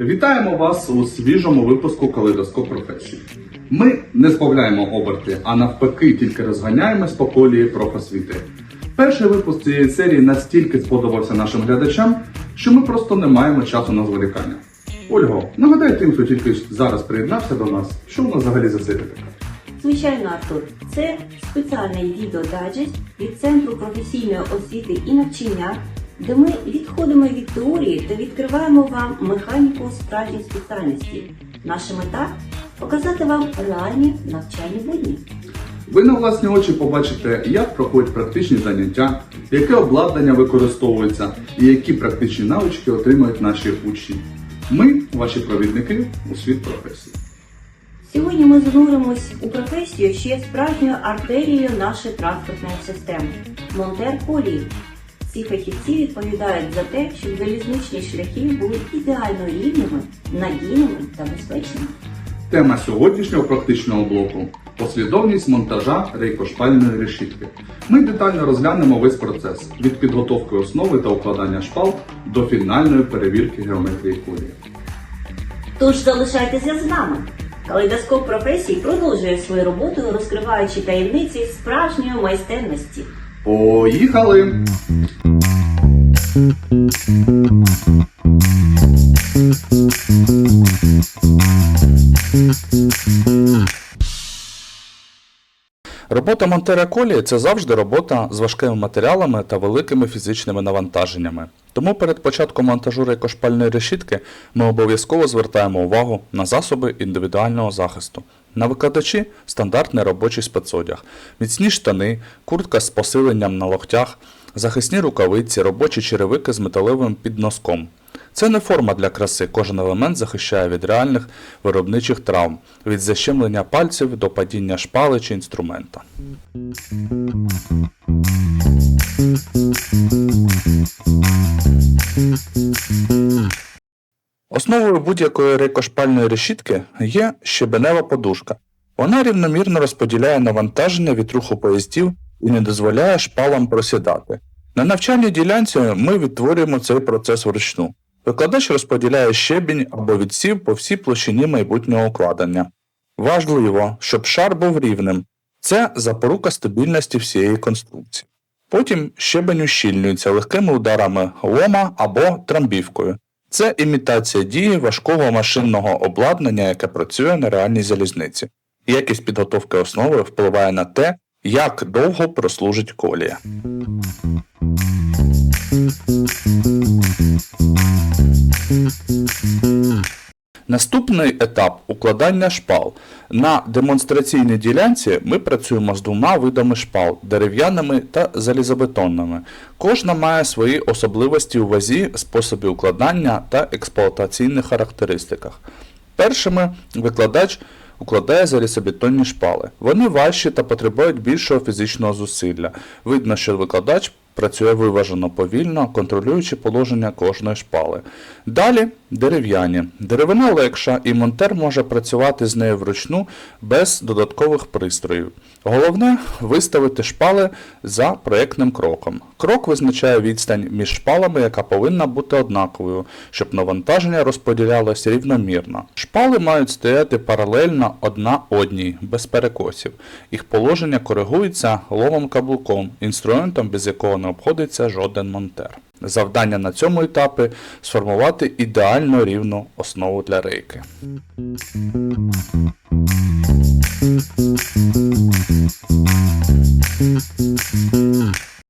Вітаємо вас у свіжому випуску Калейдоскоп професій. Ми не збавляємо оберти, а навпаки, тільки розганяємось по колії профосвіти. Перший випуск цієї серії настільки сподобався нашим глядачам, що ми просто не маємо часу на зволікання. Ольго, нагадай тим, хто тільки зараз приєднався до нас, що в нас взагалі за серія така. Звичайно, Артур, це спеціальний відеодаджест від Центру професійної освіти і навчання, де ми відходимо від теорії та відкриваємо вам механіку справжніх спеціальностей. Наша мета показати вам реальні навчальні будні. Ви на власні очі побачите, як проходять практичні заняття, яке обладнання використовується і які практичні навички отримують наші учні. Ми, ваші провідники у світ професії. Сьогодні ми зануримось у професію, що є справжньою артерією нашої транспортної системи монтер колії. Ці фахівці відповідають за те, щоб залізничні шляхи були ідеально рівними, надійними та безпечними. Тема сьогоднішнього практичного блоку послідовність монтажа рейкошпальної решітки. Ми детально розглянемо весь процес від підготовки основи та укладання шпал до фінальної перевірки геометрії колії. Тож залишайтеся з нами. Калейдоскоп професій продовжує свою роботу, розкриваючи таємниці справжньої майстерності. Поїхали! Робота монтера колії це завжди робота з важкими матеріалами та великими фізичними навантаженнями. Тому перед початком монтажу рейкошпальної решітки ми обов'язково звертаємо увагу на засоби індивідуального захисту. На викладачі стандартний робочий спецодяг, міцні штани, куртка з посиленням на локтях, захисні рукавиці, робочі черевики з металевим підноском. Це не форма для краси, кожен елемент захищає від реальних виробничих травм, від защемлення пальців до падіння шпали чи інструмента. Основою будь-якої рейкошпальної решітки є щебенева подушка. Вона рівномірно розподіляє навантаження від руху поїздів і не дозволяє шпалам просідати. На навчальній ділянці ми відтворюємо цей процес вручну. Викладач розподіляє щебінь або відсів по всій площині майбутнього укладення. Важливо, щоб шар був рівним. Це запорука стабільності всієї конструкції. Потім щебень ущільнюється легкими ударами лома або трамбівкою. Це імітація дії важкого машинного обладнання, яке працює на реальній залізниці. Якість підготовки основи впливає на те, як довго прослужить колія. Наступний етап укладання шпал. На демонстраційній ділянці ми працюємо з двома видами шпал дерев'яними та залізобетонними. Кожна має свої особливості у вазі, способі укладання та експлуатаційних характеристиках. Першими викладач укладає залізобетонні шпали. Вони важчі та потребують більшого фізичного зусилля. Видно, що викладач працює виважено повільно, контролюючи положення кожної шпали. Далі дерев'яні. Деревина легша, і монтер може працювати з нею вручну без додаткових пристроїв. Головне виставити шпали за проєктним кроком. Крок визначає відстань між шпалами, яка повинна бути однаковою, щоб навантаження розподілялось рівномірно. Шпали мають стояти паралельно одна одній, без перекосів. Їх положення коригується ломом каблуком, інструментом, без якого не обходиться жоден монтер. Завдання на цьому етапі сформувати ідеально рівну основу для рейки.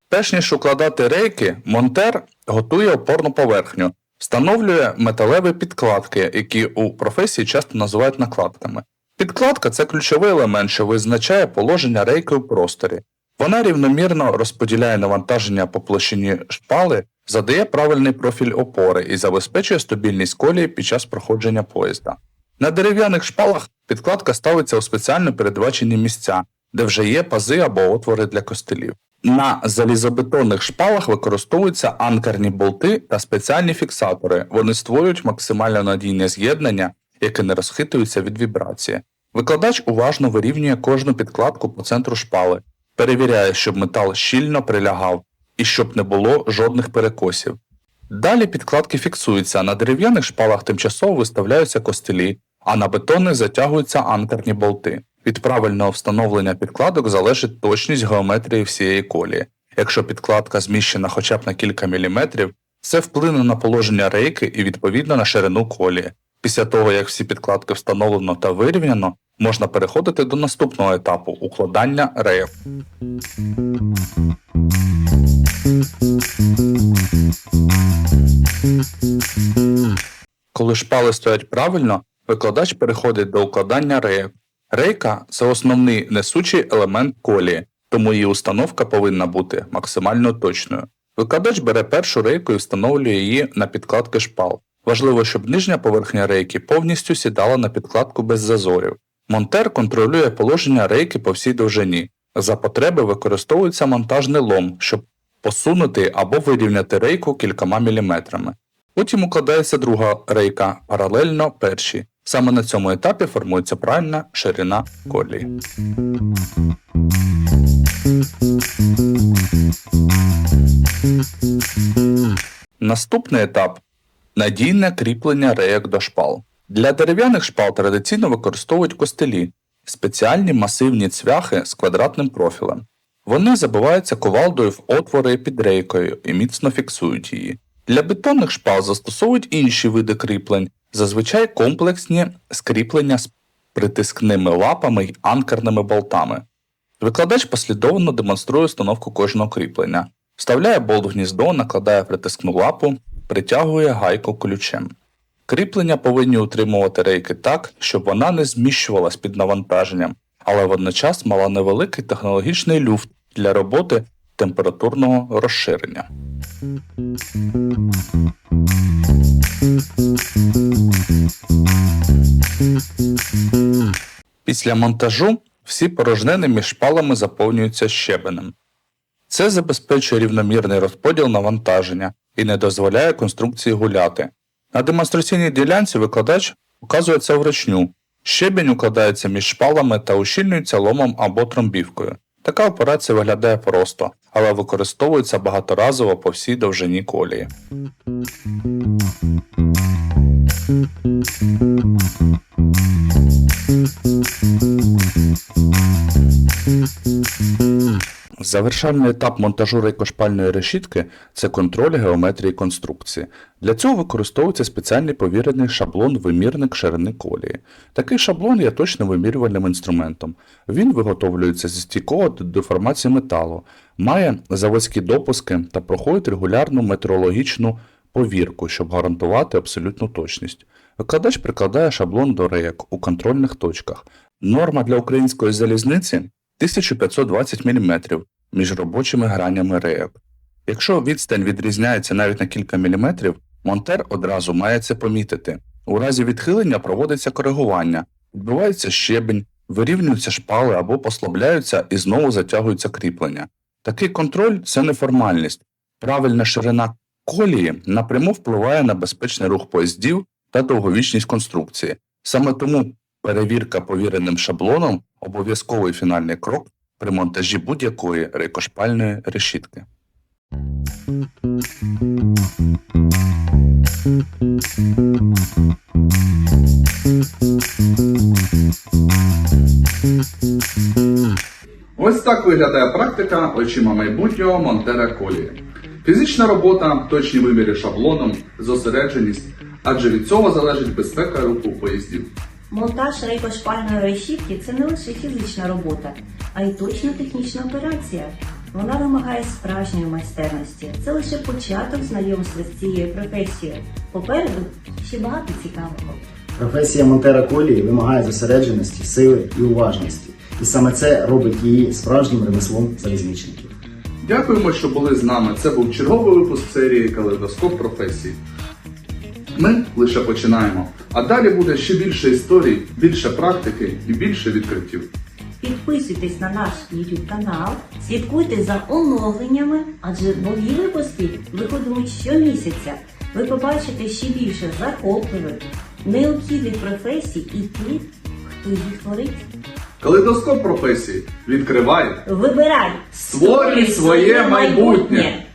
Перш ніж укладати рейки, монтер готує опорну поверхню, встановлює металеві підкладки, які у професії часто називають накладками. Підкладка це ключовий елемент, що визначає положення рейки у просторі. Вона рівномірно розподіляє навантаження по площині шпали, задає правильний профіль опори і забезпечує стабільність колії під час проходження поїзда. На дерев'яних шпалах підкладка ставиться у спеціально передбачені місця, де вже є пази або отвори для костелів. На залізобетонних шпалах використовуються анкерні болти та спеціальні фіксатори. Вони створюють максимально надійне з'єднання, яке не розхитується від вібрації. Викладач уважно вирівнює кожну підкладку по центру шпали, перевіряє, щоб метал щільно прилягав і щоб не було жодних перекосів. Далі підкладки фіксуються, на дерев'яних шпалах тимчасово виставляються костелі, а на бетонних затягуються анкерні болти. Від правильного встановлення підкладок залежить точність геометрії всієї колії. Якщо підкладка зміщена хоча б на кілька міліметрів, це вплине на положення рейки і відповідно на ширину колії. Після того, як всі підкладки встановлено та вирівняно, можна переходити до наступного етапу укладання реїв. Коли шпали стоять правильно, викладач переходить до укладання реїв. Рейка це основний несучий елемент колії, тому її установка повинна бути максимально точною. Викладач бере першу рейку і встановлює її на підкладки шпал. Важливо, щоб нижня поверхня рейки повністю сідала на підкладку без зазорів. Монтер контролює положення рейки по всій довжині. За потреби використовується монтажний лом, щоб посунути або вирівняти рейку кількома міліметрами. Потім укладається друга рейка паралельно першій. Саме на цьому етапі формується правильна ширина колії. Наступний етап надійне кріплення рейок до шпал. Для дерев'яних шпал традиційно використовують костелі спеціальні масивні цвяхи з квадратним профілем. Вони забиваються кувалдою в отвори під рейкою і міцно фіксують її. Для бетонних шпал застосовують інші види кріплень, зазвичай комплексні скріплення з притискними лапами й анкерними болтами. Викладач послідовно демонструє установку кожного кріплення, вставляє болт в гніздо, накладає притискну лапу, притягує гайку ключем. Кріплення повинні утримувати рейки так, щоб вона не зміщувалась під навантаженням, але водночас мала невеликий технологічний люфт для роботи температурного розширення. Після монтажу всі порожнини між шпалами заповнюються щебенем. Це забезпечує рівномірний розподіл навантаження і не дозволяє конструкції гуляти. На демонстраційній ділянці викладач показує це вручню. Щебінь укладається між шпалами та ущільнюється ломом або тромбівкою. Така операція виглядає просто, але використовується багаторазово по всій довжині колії. Завершальний етап монтажу рейкошпальної решітки це контроль геометрії конструкції. Для цього використовується спеціальний повірений шаблон-вимірник ширини колії. Такий шаблон є точним вимірювальним інструментом. Він виготовлюється зі стійкого деформації металу, має заводські допуски та проходить регулярну метеорологічну повірку, щоб гарантувати абсолютну точність. Викладач прикладає шаблон до рейок у контрольних точках. Норма для української залізниці 1520 мм між робочими гранями рейок. Якщо відстань відрізняється навіть на кілька міліметрів, монтер одразу має це помітити. У разі відхилення проводиться коригування, відбувається щебень, вирівнюються шпали або послабляються і знову затягуються кріплення. Такий контроль це не формальність. Правильна ширина колії напряму впливає на безпечний рух поїздів та довговічність конструкції. Саме тому перевірка повіреним шаблоном обов'язковий фінальний крок при монтажі будь-якої рейкошпальної решітки. Ось так виглядає практика очима майбутнього монтера колії. Фізична робота, точні виміри шаблоном, зосередженість, адже від цього залежить безпека руху поїздів. Монтаж рейкошпальної решітки це не лише фізична робота, а й точна технічна операція. Вона вимагає справжньої майстерності. Це лише початок знайомства з цією професією. Попереду ще багато цікавого. Професія монтера колії вимагає зосередженості, сили і уважності. І саме це робить її справжнім ремеслом залізничників. Дякуємо, що були з нами. Це був черговий випуск серії Калейдоскоп професій. Ми лише починаємо, а далі буде ще більше історій, більше практики і більше відкриттів. Підписуйтесь на наш YouTube канал, слідкуйте за оновленнями, адже нові випуски виходять щомісяця. Ви побачите ще більше захопливих, необхідних професій і тих, хто їх творить. Калейдоскоп професій. Відкривай! Вибирай! Створюй своє майбутнє!